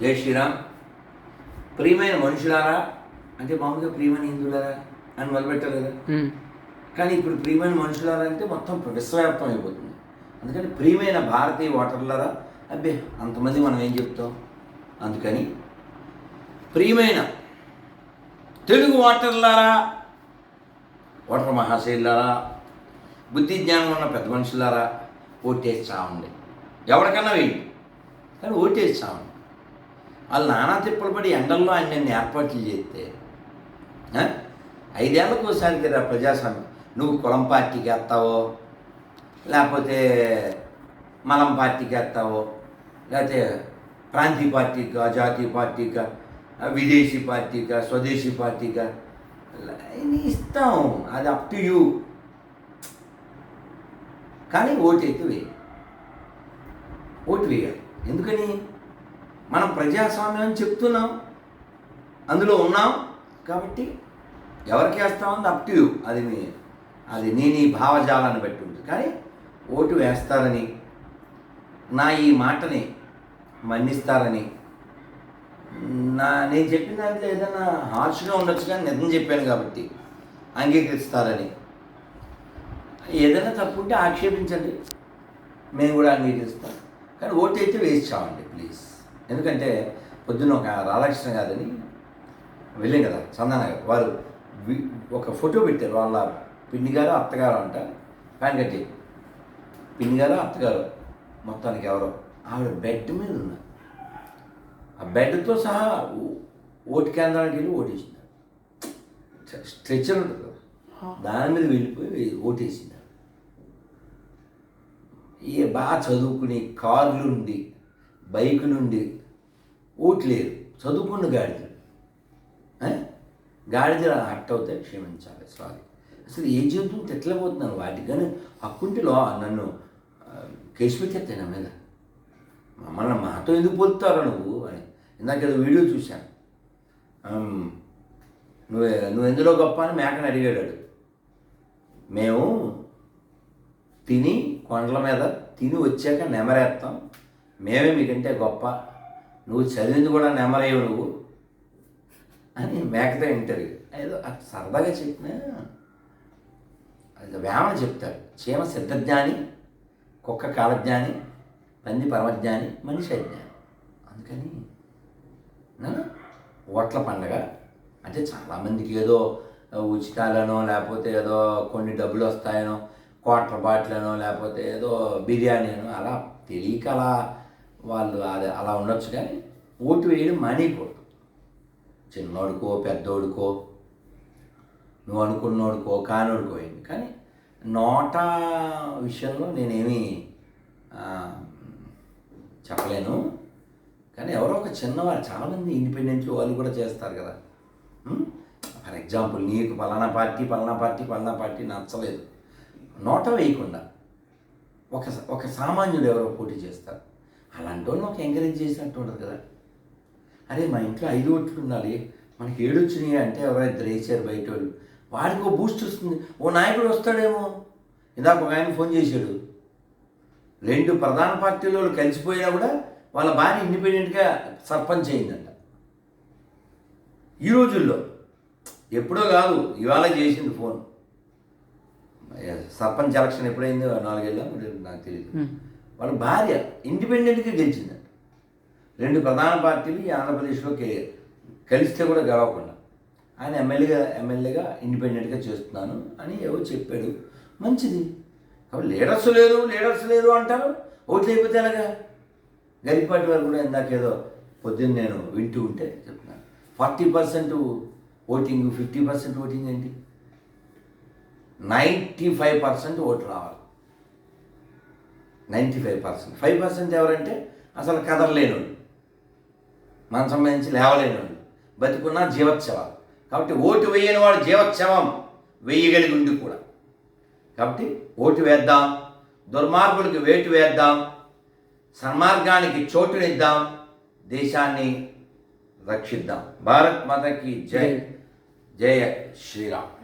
జై శ్రీరామ్. ప్రియమైన మనుషులారా అంటే మామూలుగా ప్రియమైన హిందువులారా అని మొదలుపెట్టారు కదా. కానీ ఇప్పుడు ప్రియమైన మనుషులారా అంటే మొత్తం విశ్వవ్యాప్తం అయిపోతుంది. అందుకని ప్రియమైన భారతీయ ఓటర్లారా అబ్బే అంతమంది మనం ఏం చెప్తాం? అందుకని ప్రియమైన తెలుగు ఓటర్లారా ఓటర్ మహాశైలారా బుద్ధి జ్ఞానం ఉన్న పెద్ద మనుషులారా ఓటేసి చావండి. ఎవరికన్నా వేయండి కానీ ఓటేసి చావండి. వాళ్ళు నానా తిప్పలు పడి ఎండల్లో అన్ని ఏర్పాట్లు చేస్తే ఆ? ఐదేళ్ళకు ఒకసారి కదా ప్రజాస్వామ్యం. నువ్వు కులం పార్టీకి వేస్తావో లేకపోతే మలం పార్టీకి వేస్తావో లేకపోతే ప్రాంతీయ పార్టీకా జాతీయ పార్టీకా విదేశీ పార్టీకా స్వదేశీ పార్టీకా నీ ఇష్టం. అది అప్ టు యూ కానీ ఓటు అయితే వేయాలి ఓటు వేయాలి. ఎందుకని? మనం ప్రజాస్వామ్యం అని చెప్తున్నాం అందులో ఉన్నాం కాబట్టి ఎవరికి వేస్తామంది అప్ టు యూ అది మీ అది నేను ఈ భావజాలాన్ని బట్టి ఉంటుంది. కానీ ఓటు వేస్తారని నా ఈ మాటని మన్నిస్తారని నా నేను చెప్పిన దాంట్లో ఏదైనా హార్ష్గా ఉండొచ్చు కానీ నిజం చెప్పాను కాబట్టి అంగీకరిస్తారని. ఏదైనా తప్పు ఉంటే ఆక్షేపించండి. మేము కూడా అంగీకరిస్తాం. కానీ ఓటు అయితే వేసి చావండి ప్లీజ్ ఎందుకంటే పొద్దున్న ఒక రాధాకృష్ణ గారని వెళ్ళాం కదా చందన గారు వారు ఒక ఫోటో పెట్టారు వాళ్ళ పిన్ని గారు అత్తగారు అంట ప్యాన్ కట్టి. పిన్ని గారు అత్తగారు మొత్తానికి ఎవరో. ఆవిడ బెడ్ మీద ఉన్నారు ఆ బెడ్తో సహా ఓటు కేంద్రానికి వెళ్ళి ఓటేసింది. స్ట్రెచ్చర్ ఉంటుంది కదా. దాని మీద వెళ్ళిపోయి ఓటేసింది ఈ బాగా చదువుకుని కార్లు ఉండి బైక్ నుండి ఓట్లేరు చదువుకున్న గాడిదలు గాడిద గాడిదలు హట్ అవుతాయి క్షమించాలి. సారీ. అసలు ఏ జంతువు తిట్టలేకపోతున్నాను వాటికి కానీ హక్కుంటిలో నన్ను ఆ, కేసు పెట్టేస్తాయి నా మీద. మమ్మల్ని మాతో ఎందుకు పోతారా నువ్వు అని. ఇందాక ఏదో వీడియో చూశాను. నువ్వు నువ్వు ఎందులో గొప్ప అని మేకని అడిగాడు మేము తిని కొండల మీద తిని వచ్చాక నెమరేస్తాం మేమే మీకంటే గొప్ప. నువ్వు చదివింది కూడా నెమరేవు నువ్వు. అని మేకతో ఇంటర్వ్యూ ఏదో సరదాగా చెప్పినా. అది వేమన చెప్తాడు చీమ సిద్ధజ్ఞాని కుక్క కాలజ్ఞాని పంది పరమజ్ఞాని మనిషి అజ్ఞాని. అందుకని ఓట్ల పండగ. అంటే చాలామందికి ఏదో ఉచితాలనో లేకపోతే ఏదో కొన్ని డబ్బులు వస్తాయనో క్వార్టర్ బాట్లనో లేకపోతే ఏదో బిర్యానీ అనో అలా తెలియక అలా వాళ్ళు అది అలా ఉండొచ్చు కానీ ఓటు వేయడం మానేయకూడదు. చిన్నోడుకో పెద్దోడుకో నువ్వు అనుకున్నోడుకో కానోడుకో అయింది. కానీ నోటా విషయంలో నేనేమి చెప్పలేను. కానీ ఎవరో ఒక చిన్నవారు చాలామంది ఇండిపెండెంట్లు వాళ్ళు కూడా చేస్తారు కదా. ఫర్ ఎగ్జాంపుల్ నీకు పలానా పార్టీ పలానా పార్టీ పలానా పార్టీ నచ్చలేదు. నోట వేయకుండా ఒక ఒక సామాన్యుడు ఎవరో పోటీ చేస్తారు. అలాంటి వాళ్ళు ఒక ఎంకరేజ్ చేసినట్టు ఉండదు కదా. అరే మా ఇంట్లో ఐదు ఓట్లు ఉండాలి. మనకి ఏడు వచ్చినాయి అంటే ఎవరో ఇద్దరు వేసారు బయట వాళ్ళు వాడికి ఓ బూస్ట్ వస్తుంది. ఓ నాయకుడు వస్తాడేమో. ఇందాక ఒక ఆయన ఫోన్ చేశాడు. రెండు ప్రధాన పార్టీల వాళ్ళు కలిసిపోయినా కూడా వాళ్ళ భార్య ఇండిపెండెంట్గా సర్పంచ్ అయిందంట. ఈ రోజుల్లో ఎప్పుడో కాదు ఇవాళ చేసింది ఫోన్ సర్పంచ్ ఎలక్షన్ ఎప్పుడైంది నాలుగేళ్ళ నాకు తెలియదు వాళ్ళ భార్య ఇండిపెండెంట్గా గెలిచిందంట రెండు ప్రధాన పార్టీలు ఈ ఆంధ్రప్రదేశ్లో కలిస్తే కూడా గెలవకుండా. ఆయన ఎమ్మెల్యేగా ఎమ్మెల్యేగా ఇండిపెండెంట్గా చేస్తున్నాను అని ఏవో చెప్పాడు. మంచిది. కాబట్టి లీడర్స్ లేరు లీడర్స్ లేరు అంటారు. ఓట్లు అయిపోతే ఎలాగా? గరిపాటి వారు కూడా ఇందాక ఏదో పొద్దున్న నేను వింటూ ఉంటే చెప్తున్నాను forty percent voting fifty percent voting ఏంటి? నైంటీ ఫైవ్ పర్సెంట్ ఓటు రావాలి. Ninety five percent. Five percent ఎవరంటే అసలు కదలలేనోళ్ళు. మనకు సంబంధించి లేవలేనోళ్ళు. బతికున్న జీవోత్సవాలు. కాబట్టి ఓటు వేయని వాడు జీవోత్సవం వేయగలిగి ఉండి కూడా. కాబట్టి ఓటు వేద్దాం దుర్మార్గులకు వేటు వేద్దాం సన్మార్గానికి చోటునిద్దాం దేశాన్ని రక్షిద్దాం. భారత్ మాతకి జై. జయ శ్రీరామ్.